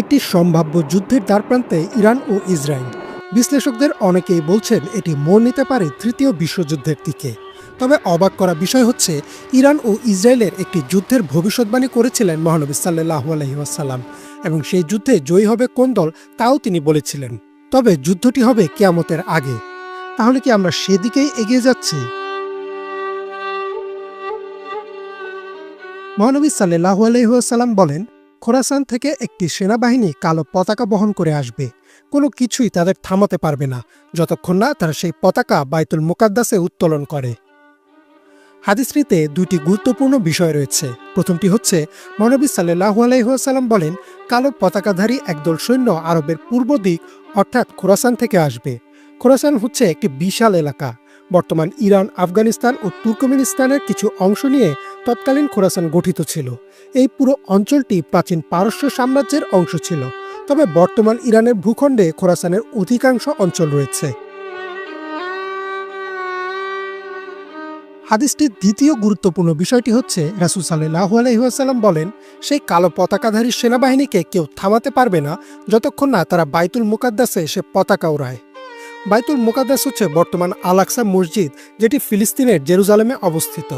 একটি সম্ভাব্য যুদ্ধের দ্বারপ্রান্তে ইরান ও ইসরায়েল। বিশ্লেষকদের অনেকেই বলছেন এটি মোড় নিতে পারে তৃতীয় বিশ্বযুদ্ধের দিকে। তবে অবাক করা বিষয় হচ্ছে, ইরান ও ইসরায়েলের একটি যুদ্ধের ভবিষ্যৎবাণী করেছিলেন মহানবী সাল্লাহ আলহিহাসাল্লাম এবং সেই যুদ্ধে জয়ী হবে কোন দল তাও তিনি বলেছিলেন। তবে যুদ্ধটি হবে কেয়ামতের আগে। তাহলে কি আমরা সেদিকেই এগিয়ে যাচ্ছি? মহানবী সাল্লাহ আলহিহাসাল্লাম বলেন খোরাসান থেকে একটি সেনাবাহিনী কালো পতাকা বহন করে আসবে। কোনো কিছুই তাদের থামাতে পারবে না, যতক্ষণ না তারা সেই পতাকা বাইতুল মুকাদ্দাসে উত্তোলন করে। হাদিসটিতে দুটি গুরুত্বপূর্ণ বিষয় রয়েছে। প্রথমটি হচ্ছে, মহানবী সাল্লাহু আলাইসাল্লাম বলেন, কালো পতাকাধারী একদল সৈন্য আরবের পূর্ব দিক, অর্থাৎ খোরাসান থেকে আসবে। খোরাসান হচ্ছে একটি বিশাল এলাকা। বর্তমান ইরান, আফগানিস্তান ও তুর্কমেনিস্তানের কিছু অংশ নিয়ে তৎকালীন খোরাসান গঠিত ছিল। এই পুরো অঞ্চলটি প্রাচীন পারস্য সাম্রাজ্যের অংশ ছিল, তবে বর্তমান ইরানের ভূখণ্ডে খোরাসানের অধিকাংশ অঞ্চল রয়েছে। হাদিসটির দ্বিতীয় গুরুত্বপূর্ণ বিষয়টি হচ্ছে, রাসুল সাল্লাহ আলহিহাসাল্লাম বলেন, সেই কালো পতাকাধারী সেনাবাহিনীকে কেউ থামাতে পারবে না, যতক্ষণ না তারা বাইতুল মুকাদ্দাসে সে পতাকা ওড়ায় বাইতুল মুকাদ্দাস হচ্ছে বর্তমান আলাকসা মসজিদ, যেটি ফিলিস্তিনের জেরুজালেমে অবস্থিত।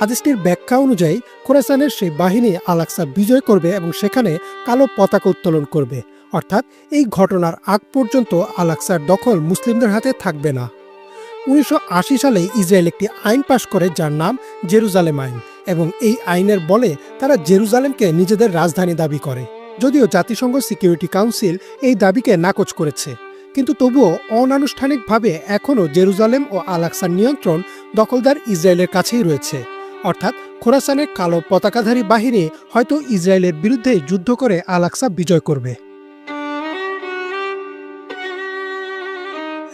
হাদিসটির ব্যাখ্যা অনুযায়ী, খোরাসানের সেই বাহিনী আলাকসা বিজয় করবে এবং সেখানে কালো পতাকা উত্তোলন করবে। অর্থাৎ, এই ঘটনার আগ পর্যন্ত আলাকসার দখল মুসলিমদের হাতে থাকবে না। উনিশশো আশি সালে ইসরায়েল একটি আইন পাশ করে, যার নাম জেরুজালেম আইন, এবং এই আইনের বলে তারা জেরুজালেমকে নিজেদের রাজধানী দাবি করে। যদিও জাতিসংঘ সিকিউরিটি কাউন্সিল এই দাবিকে নাকচ করেছে। কিন্তু তবুও অনানুষ্ঠানিকভাবে এখনও জেরুজালেম ও আলাকসার নিয়ন্ত্রণ দখলদার ইসরায়েলের কাছেই রয়েছে। অর্থাৎ খোরাসানের কালো পতাকাধারী বাহিনী হয়তো ইসরায়েলের বিরুদ্ধে যুদ্ধ করে আলাকসা বিজয় করবে।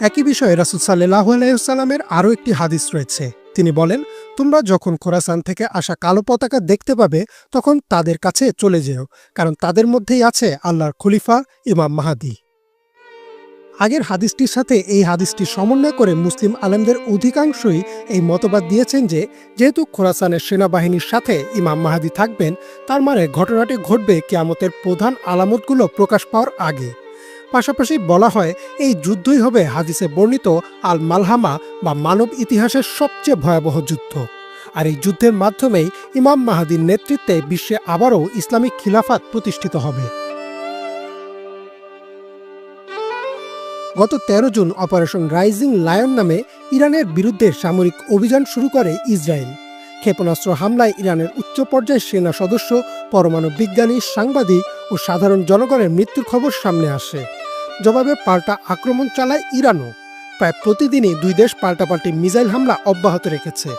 একই বিষয়ে রাসুল সাল্লাহ আলাইসাল্লামের আরও একটি হাদিস রয়েছে। তিনি বলেন, তোমরা যখন খোরাসান থেকে আসা কালো পতাকা দেখতে পাবে, তখন তাদের কাছে চলে যেও, কারণ তাদের মধ্যেই আছে আল্লাহর খলিফা ইমাম মাহাদি। আগের হাদিসটির সাথে এই হাদিসটি সমন্বয় করে মুসলিম আলেমদের অধিকাংশই এই মতবাদ দিয়েছেন যে, যেহেতু খোরাসানের সেনাবাহিনীর সাথে ইমাম মাহাদি থাকবেন, তার মানে ঘটনাটি ঘটবে কেয়ামতের প্রধান আলামতগুলো প্রকাশ পাওয়ার আগে। পাশাপাশি বলা হয়, এই যুদ্ধই হবে হাদিসে বর্ণিত আল মালহামা বা মানব ইতিহাসের সবচেয়ে ভয়াবহ যুদ্ধ। আর এই যুদ্ধের মাধ্যমেই ইমাম মাহাদির নেতৃত্বে বিশ্বে আবারও ইসলামিক খিলাফাত প্রতিষ্ঠিত হবে। গত ১৩ জুন অপারেশন রাইজিং লায়ন নামে ইরানের বিরুদ্ধে সামরিক অভিযান শুরু করে ইসরায়েল। ক্ষেপণাস্ত্র হামলায় ইরানের উচ্চ পর্যায়ের সেনা সদস্য, পরমাণু বিজ্ঞানী, সাংবাদিক ও সাধারণ জনগণের মৃত্যুর খবর সামনে আসে। জবাবে পাল্টা আক্রমণ চালায় ইরানও। প্রায় প্রতিদিনই দুই দেশ পাল্টাপাল্টি মিসাইল হামলা অব্যাহত রেখেছে।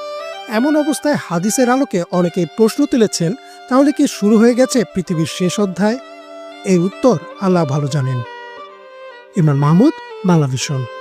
এমন অবস্থায় হাদিসের আলোকে অনেকেই প্রশ্ন তুলেছেন, তাহলে কি শুরু হয়ে গেছে পৃথিবীর শেষ অধ্যায়? এই উত্তর আল্লাহ ভালো জানেন। ইমরান মাহমুদ বাংলা ভিশন